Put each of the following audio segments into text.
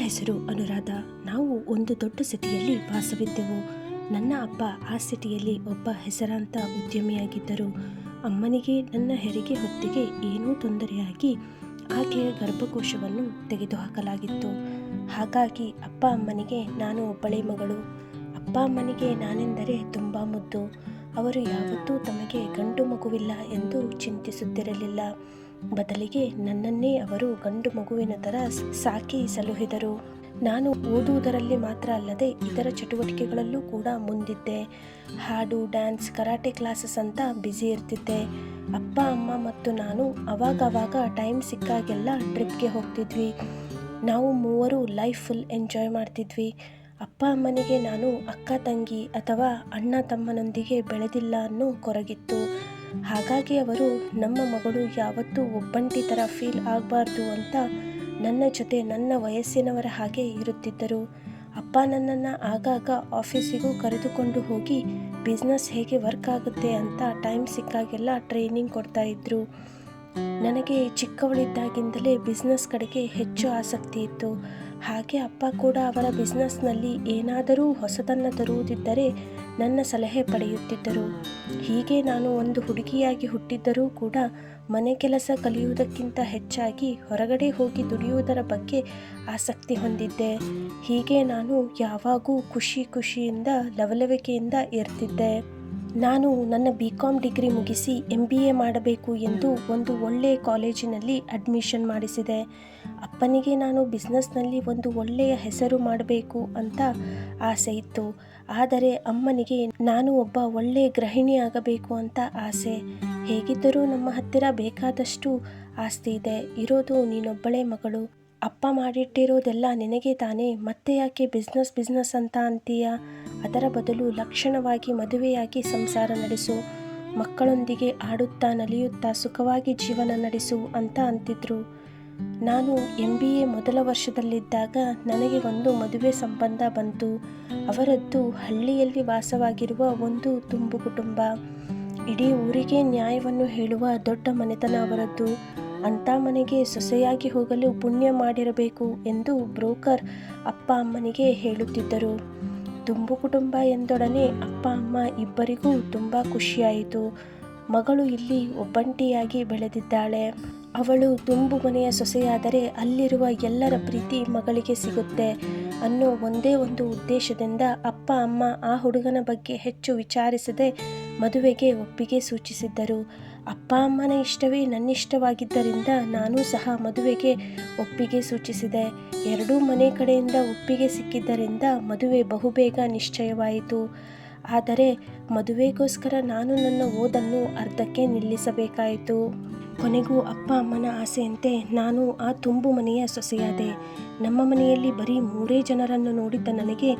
ಹೆಸರು ಅನುರಾಧ. ನಾವು ಒಂದು ದೊಡ್ಡ ಸಿಟಿಯಲ್ಲಿ ವಾಸವಿದ್ದೆವು. ನನ್ನ ಅಪ್ಪ ಆ ಸಿಟಿಯಲ್ಲಿ ಒಬ್ಬ ಹೆಸರಾಂತ ಉದ್ಯಮಿಯಾಗಿದ್ದರು. ಅಮ್ಮನಿಗೆ ನನ್ನ ಹೆರಿಗೆ ಹೊತ್ತಿಗೆ ಏನೂ ತೊಂದರೆಯಾಗಿ ಆಕೆಯ ಗರ್ಭಕೋಶವನ್ನು ತೆಗೆದುಹಾಕಲಾಗಿತ್ತು. ಹಾಗಾಗಿ ಅಪ್ಪ ಅಮ್ಮನಿಗೆ ನಾನು ಒಬ್ಬಳೇ ಮಗಳು. ಅಪ್ಪ ಅಮ್ಮನಿಗೆ ನಾನೆಂದರೆ ತುಂಬ ಮುದ್ದು. ಅವರು ಯಾವತ್ತೂ ತಮಗೆ ಗಂಡು ಮಗುವಿಲ್ಲ ಎಂದು ಚಿಂತಿಸುತ್ತಿರಲಿಲ್ಲ. ಬದಲಿಗೆ ನನ್ನನ್ನೇ ಅವರು ಗಂಡು ಮಗುವಿನ ಥರ ಸಾಕಿ ಸಲುಹಿದರು. ನಾನು ಓದುವುದರಲ್ಲಿ ಮಾತ್ರ ಅಲ್ಲದೆ ಇತರ ಚಟುವಟಿಕೆಗಳಲ್ಲೂ ಕೂಡ ಮುಂದಿದ್ದೆ. ಹಾಡು, ಡ್ಯಾನ್ಸ್, ಕರಾಟೆ ಕ್ಲಾಸಸ್ ಅಂತ ಬ್ಯುಸಿ ಇರ್ತಿದ್ದೆ. ಅಪ್ಪ, ಅಮ್ಮ ಮತ್ತು ನಾನು ಅವಾಗವಾಗ ಟೈಮ್ ಸಿಕ್ಕಾಗೆಲ್ಲ ಟ್ರಿಪ್ಗೆ ಹೋಗ್ತಿದ್ವಿ. ನಾವು ಮೂವರು ಲೈಫ್ ಫುಲ್ ಎಂಜಾಯ್ ಮಾಡ್ತಿದ್ವಿ. ಅಪ್ಪ, ಅಮ್ಮನಿಗೆ ನಾನು ಅಕ್ಕ, ತಂಗಿ ಅಥವಾ ಅಣ್ಣ, ತಮ್ಮನೊಂದಿಗೆ ಬೆಳೆದಿಲ್ಲ ಅನ್ನೋ ಕೊರಗಿತ್ತು. ಹಾಗಾಗಿ ಅವರು, ನಮ್ಮ ಮಗಳು ಯಾವತ್ತೂ ಒಬ್ಬಂಟಿ ಥರ ಫೀಲ್ ಆಗಬಾರ್ದು ಅಂತ ನನ್ನ ಜೊತೆ ನನ್ನ ವಯಸ್ಸಿನವರ ಹಾಗೆ ಇರುತ್ತಿದ್ದರು. ಅಪ್ಪ ನನ್ನನ್ನು ಆಗಾಗ ಆಫೀಸಿಗೂ ಕರೆದುಕೊಂಡು ಹೋಗಿ, ಬಿಸ್ನೆಸ್ ಹೇಗೆ ವರ್ಕ್ ಆಗುತ್ತೆ ಅಂತ ಟೈಮ್ ಸಿಕ್ಕಾಗೆಲ್ಲ ಟ್ರೈನಿಂಗ್ ಕೊಡ್ತಾ ಇದ್ದರು ನನಗೆ ಚಿಕ್ಕವಳಿದ್ದಾಗಿಂದಲೇ ಬಿಸ್ನೆಸ್ ಕಡೆಗೆ ಹೆಚ್ಚು ಆಸಕ್ತಿ ಇತ್ತು. ಹಾಗೆ ಅಪ್ಪ ಕೂಡ ಅವರ ಬಿಸ್ನೆಸ್ನಲ್ಲಿ ಏನಾದರೂ ಹೊಸದನ್ನು ತರುವುದಿದ್ದರೆ ನನ್ನ ಸಲಹೆ ಪಡೆಯುತ್ತಿದ್ದರು. ಹೀಗೆ ನಾನು ಒಂದು ಹುಡುಗಿಯಾಗಿ ಹುಟ್ಟಿದ್ದರೂ ಕೂಡ ಮನೆ ಕೆಲಸ ಕಲಿಯುವುದಕ್ಕಿಂತ ಹೆಚ್ಚಾಗಿ ಹೊರಗಡೆ ಹೋಗಿ ದುಡಿಯುವುದರ ಬಗ್ಗೆ ಆಸಕ್ತಿ ಹೊಂದಿದ್ದೆ. ಹೀಗೆ ನಾನು ಯಾವಾಗೂ ಖುಷಿ ಖುಷಿಯಿಂದ ಲವಲವಿಕೆಯಿಂದ ಇರ್ತಿದ್ದೆ. ನಾನು ನನ್ನ ಬಿ ಕಾಮ್ ಡಿಗ್ರಿ ಮುಗಿಸಿ ಎಂ ಬಿ ಎ ಮಾಡಬೇಕು ಎಂದು ಒಂದು ಒಳ್ಳೆಯ ಕಾಲೇಜಿನಲ್ಲಿ ಅಡ್ಮಿಷನ್ ಮಾಡಿಸಿದೆ. ಅಪ್ಪನಿಗೆ ನಾನು ಬಿಸ್ನೆಸ್ನಲ್ಲಿ ಒಂದು ಒಳ್ಳೆಯ ಹೆಸರು ಮಾಡಬೇಕು ಅಂತ ಆಸೆ ಇತ್ತು. ಆದರೆ ಅಮ್ಮನಿಗೆ ನಾನು ಒಬ್ಬ ಒಳ್ಳೆಯ ಗೃಹಿಣಿ ಆಗಬೇಕು ಅಂತ ಆಸೆ. ಹೇಗಿದ್ದರೂ ನಮ್ಮ ಹತ್ತಿರ ಬೇಕಾದಷ್ಟು ಆಸ್ತಿ ಇದೆ. ಇರೋದು ನೀನೊಬ್ಬಳೇ ಮಗಳು. ಅಪ್ಪ ಮಾಡಿಟ್ಟಿರೋದೆಲ್ಲ ನಿನಗೆ ತಾನೇ. ಮತ್ತೆ ಯಾಕೆ ಬಿಸ್ನೆಸ್ ಬಿಸ್ನೆಸ್ ಅಂತ ಅಂತೀಯ? ಅದರ ಬದಲು ಲಕ್ಷಣವಾಗಿ ಮದುವೆಯಾಗಿ ಸಂಸಾರ ನಡೆಸು. ಮಕ್ಕಳೊಂದಿಗೆ ಆಡುತ್ತಾ ನಲಿಯುತ್ತಾ ಸುಖವಾಗಿ ಜೀವನ ನಡೆಸು ಅಂತ ಅಂತಿದ್ರು. ನಾನು ಎಂ ಬಿ ಎ ಮೊದಲ ವರ್ಷದಲ್ಲಿದ್ದಾಗ ನನಗೆ ಒಂದು ಮದುವೆ ಸಂಬಂಧ ಬಂತು. ಅವರದ್ದು ಹಳ್ಳಿಯಲ್ಲಿ ವಾಸವಾಗಿರುವ ಒಂದು ತುಂಬು ಕುಟುಂಬ. ಇಡೀ ಊರಿಗೆ ನ್ಯಾಯವನ್ನು ಹೇಳುವ ದೊಡ್ಡ ಮನೆತನ ಅವರದ್ದು. ಅಂಥ ಮನೆಗೆ ಸೊಸೆಯಾಗಿ ಹೋಗಲು ಪುಣ್ಯ ಮಾಡಿರಬೇಕು ಎಂದು ಬ್ರೋಕರ್ ಅಪ್ಪ ಅಮ್ಮನಿಗೆ ಹೇಳುತ್ತಿದ್ದರು. ತುಂಬು ಕುಟುಂಬ ಎಂದೊಡನೆ ಅಪ್ಪ ಅಮ್ಮ ಇಬ್ಬರಿಗೂ ತುಂಬ ಖುಷಿಯಾಯಿತು. ಮಗಳು ಇಲ್ಲಿ ಒಬ್ಬಂಟಿಯಾಗಿ ಬೆಳೆದಿದ್ದಾಳೆ. ಅವಳು ತುಂಬು ಮನೆಯ ಸೊಸೆಯಾದರೆ ಅಲ್ಲಿರುವ ಎಲ್ಲರ ಪ್ರೀತಿ ಮಗಳಿಗೆ ಸಿಗುತ್ತೆ ಅನ್ನೋ ಒಂದೇ ಒಂದು ಉದ್ದೇಶದಿಂದ ಅಪ್ಪ, ಅಮ್ಮ ಆ ಹುಡುಗನ ಬಗ್ಗೆ ಹೆಚ್ಚು ವಿಚಾರಿಸದೆ ಮದುವೆಗೆ ಒಪ್ಪಿಗೆ ಸೂಚಿಸಿದ್ದರು. ಅಪ್ಪ, ಅಮ್ಮನ ಇಷ್ಟವೇ ನನ್ನಿಷ್ಟವಾಗಿದ್ದರಿಂದ ನಾನು ಸಹ ಮದುವೆಗೆ ಒಪ್ಪಿಗೆ ಸೂಚಿಸಿದೆ. ಎರಡೂ ಮನೆ ಕಡೆಯಿಂದ ಒಪ್ಪಿಗೆ ಸಿಕ್ಕಿದ್ದರಿಂದ ಮದುವೆ ಬಹುಬೇಗ ನಿಶ್ಚಯವಾಯಿತು. ಆದರೆ ಮದುವೆಗೋಸ್ಕರ ನಾನು ನನ್ನ ಓದನ್ನು ಅರ್ಧಕ್ಕೆ ನಿಲ್ಲಿಸಬೇಕಾಯಿತು. ಕೊನೆಗೂ ಅಪ್ಪ ಅಮ್ಮನ ಆಸೆಯಂತೆ ನಾನು ಆ ತುಂಬು ಮನೆಯ ಸೊಸೆಯಾದೆ. ನಮ್ಮ ಮನೆಯಲ್ಲಿ ಬರೀ ಮೂರೇ ಜನರನ್ನು ನೋಡಿದ್ದ ನನಗೆ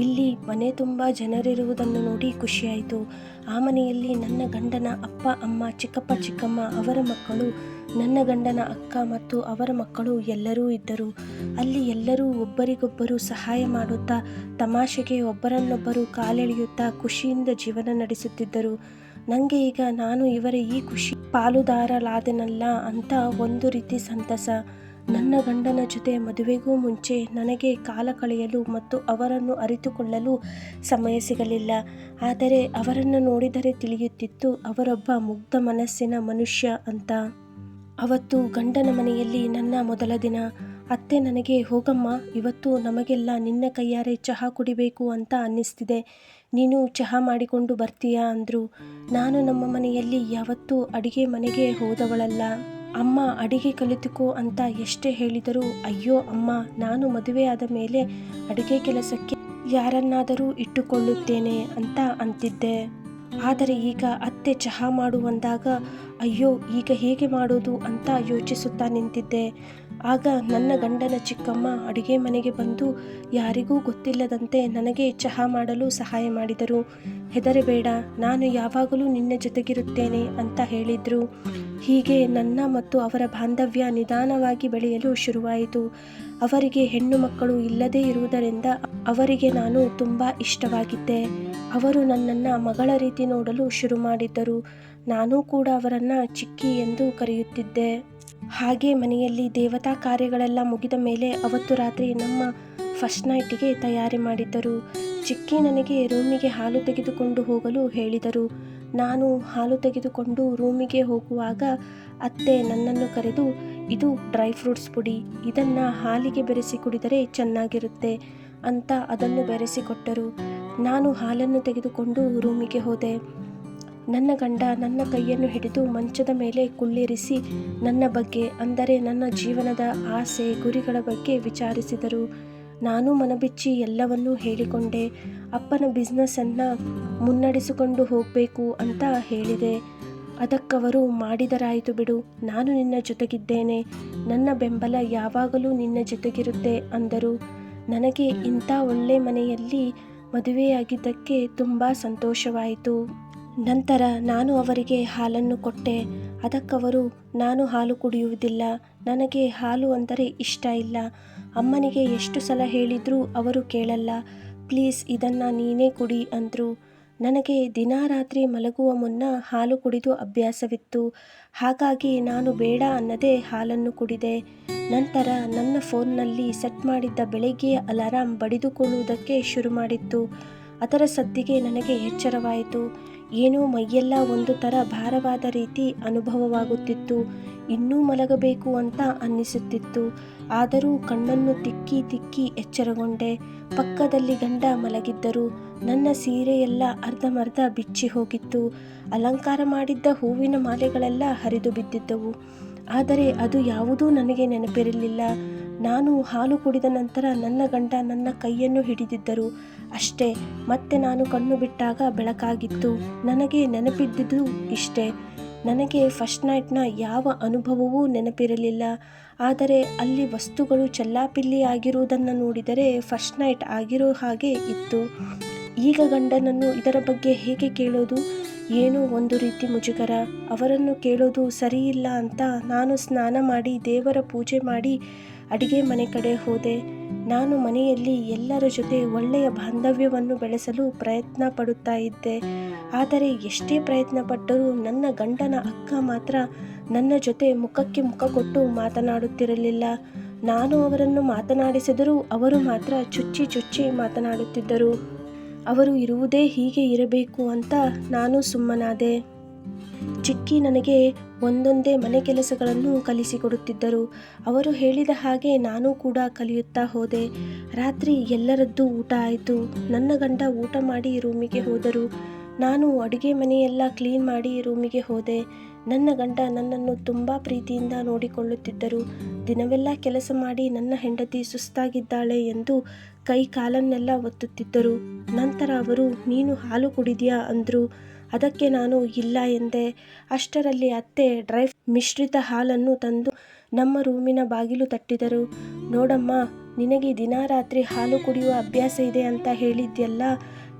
ಇಲ್ಲಿ ಮನೆ ತುಂಬ ಜನರಿರುವುದನ್ನು ನೋಡಿ ಖುಷಿಯಾಯಿತು. ಆ ಮನೆಯಲ್ಲಿ ನನ್ನ ಗಂಡನ ಅಪ್ಪ, ಅಮ್ಮ, ಚಿಕ್ಕಪ್ಪ, ಚಿಕ್ಕಮ್ಮ, ಅವರ ಮಕ್ಕಳು ನನ್ನ ಗಂಡನ ಅಕ್ಕ ಮತ್ತು ಅವರ ಮಕ್ಕಳು ಎಲ್ಲರೂ ಇದ್ದರು. ಅಲ್ಲಿ ಎಲ್ಲರೂ ಒಬ್ಬರಿಗೊಬ್ಬರು ಸಹಾಯ ಮಾಡುತ್ತಾ, ತಮಾಷೆಗೆ ಒಬ್ಬರನ್ನೊಬ್ಬರು ಕಾಲೆಳೆಯುತ್ತಾ ಖುಷಿಯಿಂದ ಜೀವನ ನಡೆಸುತ್ತಿದ್ದರು. ನನಗೆ ಈಗ ನಾನು ಇವರ ಈ ಖುಷಿ ಪಾಲುದಾರಲಾದನಲ್ಲ ಅಂತ ಒಂದು ರೀತಿ ಸಂತಸ. ನನ್ನ ಗಂಡನ ಜೊತೆ ಮದುವೆಗೂ ಮುಂಚೆ ನನಗೆ ಕಾಲ ಕಳೆಯಲು ಮತ್ತು ಅವರನ್ನು ಅರಿತುಕೊಳ್ಳಲು ಸಮಯ ಸಿಗಲಿಲ್ಲ. ಆದರೆ ಅವರನ್ನು ನೋಡಿದರೆ ತಿಳಿಯುತ್ತಿತ್ತು, ಅವರೊಬ್ಬ ಮುಗ್ಧ ಮನಸ್ಸಿನ ಮನುಷ್ಯ ಅಂತ. ಅವತ್ತು ಗಂಡನ ಮನೆಯಲ್ಲಿ ನನ್ನ ಮೊದಲ ದಿನ. ಅತ್ತೆ ನನಗೆ, ಹೋಗಮ್ಮ, ಇವತ್ತು ನಮಗೆಲ್ಲ ನಿನ್ನ ಕೈಯಾರೆ ಚಹಾ ಕುಡಿಬೇಕು ಅಂತ ಅನ್ನಿಸ್ತಿದೆ. ನೀನು ಚಹಾ ಮಾಡಿಕೊಂಡು ಬರ್ತೀಯಾ ಅಂದರು. ನಾನು ನಮ್ಮ ಮನೆಯಲ್ಲಿ ಯಾವತ್ತೂ ಅಡಿಗೆ ಮನೆಗೆ ಹೋದವಳಲ್ಲ. ಅಮ್ಮ ಅಡಿಗೆ ಕಲಿತುಕೋ ಅಂತ ಎಷ್ಟೇ ಹೇಳಿದರೂ, ಅಯ್ಯೋ ಅಮ್ಮ, ನಾನು ಮದುವೆ ಆದ ಮೇಲೆ ಅಡಿಗೆ ಕೆಲಸಕ್ಕೆ ಯಾರನ್ನಾದರೂ ಇಟ್ಟುಕೊಳ್ಳುತ್ತೇನೆ ಅಂತ ಅಂತಿದ್ದೆ. ಆದರೆ ಈಗ ಅತ್ತೆ ಚಹಾ ಮಾಡುವಂದಾಗ ಅಯ್ಯೋ, ಈಗ ಹೇಗೆ ಮಾಡೋದು? ಅಂತ ಯೋಚಿಸುತ್ತಾ ನಿಂತಿದ್ದೆ. ಆಗ ನನ್ನ ಗಂಡನ ಚಿಕ್ಕಮ್ಮ ಅಡುಗೆ ಮನೆಗೆ ಬಂದು, ಯಾರಿಗೂ ಗೊತ್ತಿಲ್ಲದಂತೆ ನನಗೆ ಚಹಾ ಮಾಡಲು ಸಹಾಯ ಮಾಡಿದರು. ಹೆದರಬೇಡ, ನಾನು ಯಾವಾಗಲೂ ನಿನ್ನ ಜೊತೆಗಿರುತ್ತೇನೆ ಅಂತ ಹೇಳಿದರು. ಹೀಗೆ ನನ್ನ ಮತ್ತು ಅವರ ಬಾಂಧವ್ಯ ನಿಧಾನವಾಗಿ ಬೆಳೆಯಲು ಶುರುವಾಯಿತು. ಅವರಿಗೆ ಹೆಣ್ಣು ಮಕ್ಕಳು ಇಲ್ಲದೇ ಇರುವುದರಿಂದ ಅವರಿಗೆ ನಾನು ತುಂಬ ಇಷ್ಟವಾಗಿದ್ದೆ. ಅವರು ನನ್ನನ್ನು ಮಗಳ ರೀತಿ ನೋಡಲು ಶುರು ಮಾಡಿದ್ದರು. ನಾನು ಕೂಡ ಅವರನ್ನು ಚಿಕ್ಕಿ ಎಂದು ಕರೆಯುತ್ತಿದ್ದೆ. ಹಾಗೆ ಮನೆಯಲ್ಲಿ ದೇವತಾ ಕಾರ್ಯಗಳೆಲ್ಲ ಮುಗಿದ ಮೇಲೆ ಅವತ್ತು ರಾತ್ರಿ ನಮ್ಮ ಫಸ್ಟ್ ನೈಟಿಗೆ ತಯಾರಿ ಮಾಡಿದ್ದರು. ಚಿಕ್ಕಿ ನನಗೆ ರೂಮಿಗೆ ಹಾಲು ತೆಗೆದುಕೊಂಡು ಹೋಗಲು ಹೇಳಿದರು. ನಾನು ಹಾಲು ತೆಗೆದುಕೊಂಡು ರೂಮಿಗೆ ಹೋಗುವಾಗ ಅತ್ತೆ ನನ್ನನ್ನು ಕರೆದು ಇದು ಡ್ರೈ ಫ್ರೂಟ್ಸ್ ಪುಡಿ. ಇದನ್ನು ಹಾಲಿಗೆ ಬೆರೆಸಿ ಕುಡಿದರೆ ಚೆನ್ನಾಗಿರುತ್ತೆ ಅಂತ ಅದನ್ನು ಬೆರೆಸಿಕೊಟ್ಟರು ನಾನು ಹಾಲನ್ನು ತೆಗೆದುಕೊಂಡು ರೂಮಿಗೆ ಹೋದೆ. ನನ್ನ ಗಂಡ ನನ್ನ ಕೈಯನ್ನು ಹಿಡಿದು ಮಂಚದ ಮೇಲೆ ಕುಳ್ಳಿರಿಸಿ ನನ್ನ ಬಗ್ಗೆ, ಅಂದರೆ ನನ್ನ ಜೀವನದ ಆಸೆ, ಗುರಿಗಳ ಬಗ್ಗೆ ವಿಚಾರಿಸಿದರು. ನಾನು ಮನಬಿಚ್ಚಿ ಎಲ್ಲವನ್ನೂ ಹೇಳಿಕೊಂಡೆ. ಅಪ್ಪನ ಬಿಸ್ನೆಸ್ಸನ್ನು ಮುನ್ನಡೆಸಿಕೊಂಡು ಹೋಗಬೇಕು ಅಂತ ಹೇಳಿದೆ. ಅದಕ್ಕವರು ಮಾಡಿದರಾಯಿತು ಬಿಡು, ನಾನು ನಿನ್ನ ಜೊತೆಗಿದ್ದೇನೆ. ನನ್ನ ಬೆಂಬಲ ಯಾವಾಗಲೂ ನಿನ್ನ ಜೊತೆಗಿರುತ್ತೆ ಅಂದರು. ನನಗೆ ಇಂಥ ಒಳ್ಳೆ ಮನೆಯಲ್ಲಿ ಮದುವೆಯಾಗಿದ್ದಕ್ಕೆ ತುಂಬ ಸಂತೋಷವಾಯಿತು. ನಂತರ ನಾನು ಅವರಿಗೆ ಹಾಲನ್ನು ಕೊಟ್ಟೆ. ಅದಕ್ಕವರು, ನಾನು ಹಾಲು ಕುಡಿಯುವುದಿಲ್ಲ, ನನಗೆ ಹಾಲು ಅಂದರೆ ಇಷ್ಟ ಇಲ್ಲ. ಅಮ್ಮನಿಗೆ ಎಷ್ಟು ಸಲ ಹೇಳಿದರೂ ಅವರು ಕೇಳಲ್ಲ. ಪ್ಲೀಸ್ ಇದನ್ನು ನೀನೇ ಕುಡಿ ಅಂದರು. ನನಗೆ ದಿನಾ ರಾತ್ರಿ ಮಲಗುವ ಮುನ್ನ ಹಾಲು ಕುಡಿದು ಅಭ್ಯಾಸವಿತ್ತು. ಹಾಗಾಗಿ ನಾನು ಬೇಡ ಅನ್ನದೇ ಹಾಲನ್ನು ಕುಡಿದೆ. ನಂತರ ನನ್ನ ಫೋನ್ನಲ್ಲಿ ಸೆಟ್ ಮಾಡಿದ್ದ ಬೆಳಗ್ಗೆಯ ಅಲಾರಾಂ ಬಡಿದುಕೊಳ್ಳುವುದಕ್ಕೆ ಶುರು ಮಾಡಿತ್ತು. ಅದರ ಸದ್ದಿಗೆ ನನಗೆ ಎಚ್ಚರವಾಯಿತು. ಏನೋ ಮೈಯೆಲ್ಲ ಒಂದು ಥರ ಭಾರವಾದ ರೀತಿ ಅನುಭವವಾಗುತ್ತಿತ್ತು. ಇನ್ನೂ ಮಲಗಬೇಕು ಅಂತ ಅನ್ನಿಸುತ್ತಿತ್ತು. ಆದರೂ ಕಣ್ಣನ್ನು ತಿಕ್ಕಿ ತಿಕ್ಕಿ ಎಚ್ಚರಗೊಂಡೆ. ಪಕ್ಕದಲ್ಲಿ ಗಂಡ ಮಲಗಿದ್ದರು. ನನ್ನ ಸೀರೆಯೆಲ್ಲ ಅರ್ಧಮರ್ಧ ಬಿಚ್ಚಿ ಹೋಗಿತ್ತು. ಅಲಂಕಾರ ಮಾಡಿದ್ದ ಹೂವಿನ ಮಾಲೆಗಳೆಲ್ಲ ಹರಿದು ಬಿದ್ದಿದ್ದವು. ಆದರೆ ಅದು ಯಾವುದೂ ನನಗೆ ನೆನಪಿರಲಿಲ್ಲ. ನಾನು ಹಾಲು ಕುಡಿದ ನಂತರ ನನ್ನ ಗಂಡ ನನ್ನ ಕೈಯನ್ನು ಹಿಡಿದಿದ್ದರು. ಅಷ್ಟೇ, ಮತ್ತೆ ನಾನು ಕಣ್ಣು ಬಿಟ್ಟಾಗ ಬೆಳಕಾಗಿತ್ತು. ನನಗೆ ನೆನಪಿದ್ದುದು ಇಷ್ಟೇ. ನನಗೆ ಫಸ್ಟ್ ನೈಟ್ನ ಯಾವ ಅನುಭವವೂ ನೆನಪಿರಲಿಲ್ಲ. ಆದರೆ ಅಲ್ಲಿ ವಸ್ತುಗಳು ಚೆಲ್ಲಾಪಿಲ್ಲಿ ಆಗಿರುವುದನ್ನು ನೋಡಿದರೆ ಫಸ್ಟ್ ನೈಟ್ ಆಗಿರೋ ಹಾಗೆ ಇತ್ತು. ಈಗ ಗಂಡನನ್ನು ಇದರ ಬಗ್ಗೆ ಹೇಗೆ ಕೇಳೋದು? ಏನು ಒಂದು ರೀತಿ ಮುಜುಗರ. ಅವರನ್ನು ಕೇಳೋದು ಸರಿಯಿಲ್ಲ ಅಂತ ನಾನು ಸ್ನಾನ ಮಾಡಿ ದೇವರ ಪೂಜೆ ಮಾಡಿ ಅಡಿಗೆ ಮನೆ ಕಡೆ ಹೋದೆ. ನಾನು ಮನೆಯಲ್ಲಿ ಎಲ್ಲರ ಜೊತೆ ಒಳ್ಳೆಯ ಬಾಂಧವ್ಯವನ್ನು ಬೆಳೆಸಲು ಪ್ರಯತ್ನ ಪಡುತ್ತಾ ಇದ್ದೆ. ಆದರೆ ಎಷ್ಟೇ ಪ್ರಯತ್ನ ಪಟ್ಟರೂ ನನ್ನ ಗಂಡನ ಅಕ್ಕ ಮಾತ್ರ ನನ್ನ ಜೊತೆ ಮುಖಕ್ಕೆ ಮುಖ ಕೊಟ್ಟು ಮಾತನಾಡುತ್ತಿರಲಿಲ್ಲ. ನಾನು ಅವರನ್ನು ಮಾತನಾಡಿಸಿದರೂ ಅವರು ಮಾತ್ರ ಚುಚ್ಚಿ ಚುಚ್ಚಿ ಮಾತನಾಡುತ್ತಿದ್ದರು. ಅವರು ಇರುವುದೇ ಹೀಗೆ ಇರಬೇಕು ಅಂತ ನಾನು ಸುಮ್ಮನಾದೆ. ಚಿಕ್ಕಿ ನನಗೆ ಒಂದೊಂದೇ ಮನೆ ಕೆಲಸಗಳನ್ನು ಕಲಿಸಿಕೊಡುತ್ತಿದ್ದರು. ಅವರು ಹೇಳಿದ ಹಾಗೆ ನಾನು ಕೂಡ ಕಲಿಯುತ್ತಾ ಹೋದೆ. ರಾತ್ರಿ ಎಲ್ಲರದ್ದು ಊಟ ಆಯಿತು. ನನ್ನ ಗಂಡ ಊಟ ಮಾಡಿ ರೂಮಿಗೆ ಹೋದರು. ನಾನು ಅಡುಗೆ ಮನೆಯೆಲ್ಲ ಕ್ಲೀನ್ ಮಾಡಿ ರೂಮಿಗೆ ಹೋದೆ. ನನ್ನ ಗಂಡ ನನ್ನನ್ನು ತುಂಬ ಪ್ರೀತಿಯಿಂದ ನೋಡಿಕೊಳ್ಳುತ್ತಿದ್ದರು. ದಿನವೆಲ್ಲ ಕೆಲಸ ಮಾಡಿ ನನ್ನ ಹೆಂಡತಿ ಸುಸ್ತಾಗಿದ್ದಾಳೆ ಎಂದು ಕೈ ಕಾಲನ್ನೆಲ್ಲ ಒತ್ತುತ್ತಿದ್ದರು. ನಂತರ ಅವರು, ನೀನು ಹಾಲು ಕುಡಿದ್ಯಾ? ಅಂದರು. ಅದಕ್ಕೆ ನಾನು ಇಲ್ಲ ಎಂದೆ. ಅಷ್ಟರಲ್ಲಿ ಅತ್ತೆ ಡ್ರೈ ಮಿಶ್ರಿತ ಹಾಲನ್ನು ತಂದು ನಮ್ಮ ರೂಮಿನ ಬಾಗಿಲು ತಟ್ಟಿದರು. ನೋಡಮ್ಮ, ನಿನಗೆ ದಿನ ರಾತ್ರಿ ಹಾಲು ಕುಡಿಯುವ ಅಭ್ಯಾಸ ಇದೆ ಅಂತ ಹೇಳಿದ್ಯಲ್ಲ,